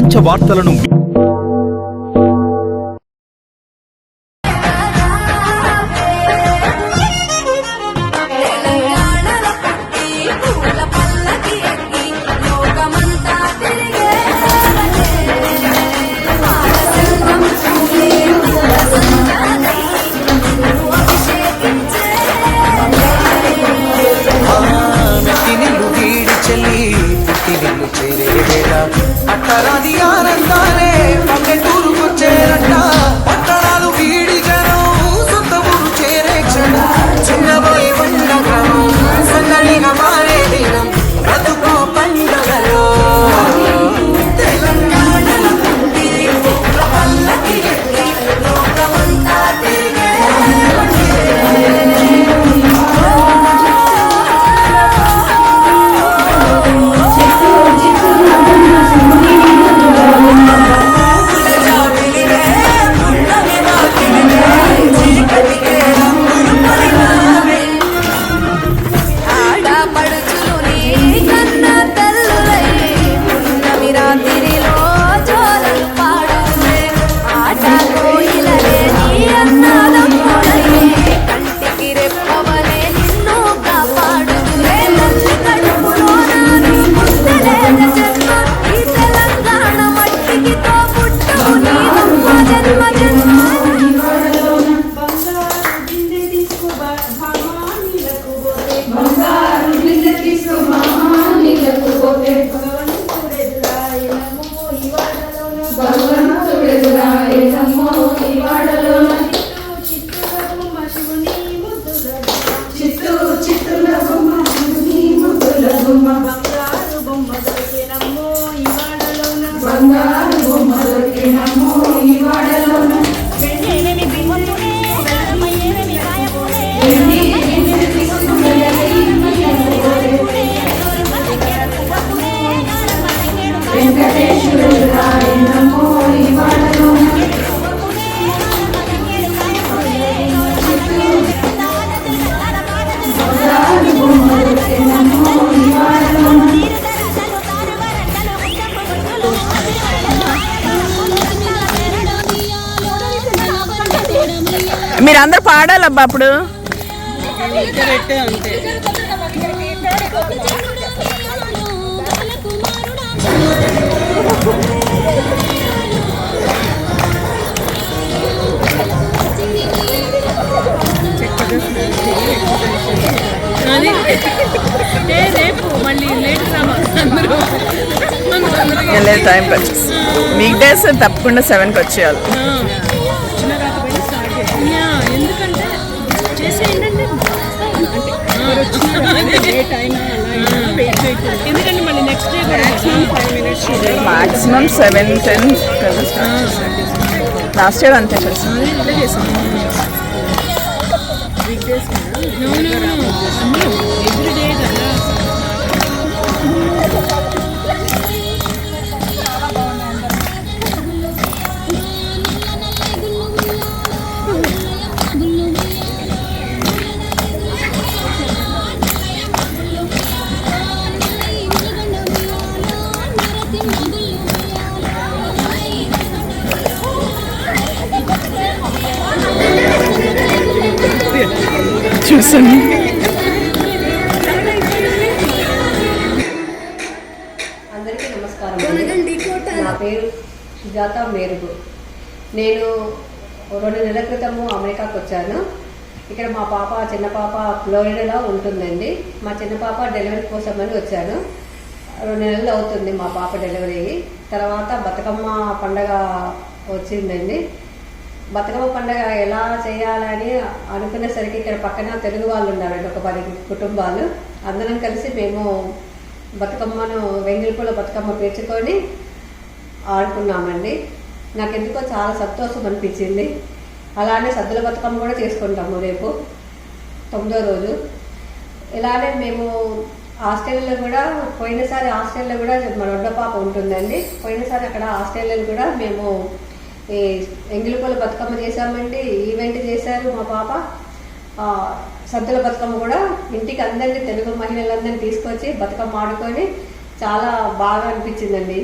ప్రపంచ వార్తలను தராதி யாரந்தாரே భగవంతుడెదురాయనమ్మో ఈ వాడలోన చిత్తూ చిత్తుల బొమ్మ ముద్దుల బొమ్మ. బంగారు బొమ్మ దొరికినమ్మో వెంకటేశ్వరుడు మీరందరూ పాడాలబ్బా అప్పుడు. టైం వచ్చేసి వీక్ డేస్ తప్పకుండా సెవెన్కి వచ్చేయాలి. లేట్ అయినా వెయిట్ చేయకూడదు. ఎందుకంటే మళ్ళీ next day maximum five minutes maximum seven ten last year అంతే చేసాం. ఇట్లా చేసాం ఎవ్రీ డే కదా. చూసాను. అందరికీ నమస్కారం నా పేరు సుజాత మేరుగు. నేను రెండు నెలల క్రితము అమెరికాకు వచ్చాను. ఇక్కడ మా పాప చిన్న పాప ఫ్లోరిడాలో ఉంటుందండి. మా చిన్న పాప డెలివరీ కోసమని వచ్చాను. రెండు నెలలు అవుతుంది మా పాప డెలివరీ. తర్వాత బతుకమ్మ పండగ వచ్చిందండి. బతుకమ్మ పండగ ఎలా చేయాలని అనుకునేసరికి ఇక్కడ పక్కన తెలుగు వాళ్ళు ఉన్నారండి ఒక పది కుటుంబాలు. అందరం కలిసి మేము బతుకమ్మను వెంగిలిపూల బతుకమ్మ పేర్చుకొని ఆడుకున్నామండి. నాకు ఎందుకో చాలా సంతోషం అనిపించింది. అలానే సద్దుల బతుకమ్మ కూడా చేసుకుంటాము రేపు తొమ్మిదో రోజు. ఇలానే మేము ఆస్ట్రేలియాలో కూడా పోయినసారి హాస్టల్లో కూడా మా పాప ఉంటుందండి. పోయినసారి అక్కడ ఆస్ట్రేలియాలో కూడా మేము ఎంగిలిపూల బతుకమ్మ చేశామండి ఈవెంట్ చేశారు మా పాప. సద్దుల బతుకమ్మ కూడా ఇంటికి అందరినీ తెలుగు మహిళలందరినీ తీసుకొచ్చి బతుకమ్మ ఆడుకొని చాలా బాగా అనిపించిందండి.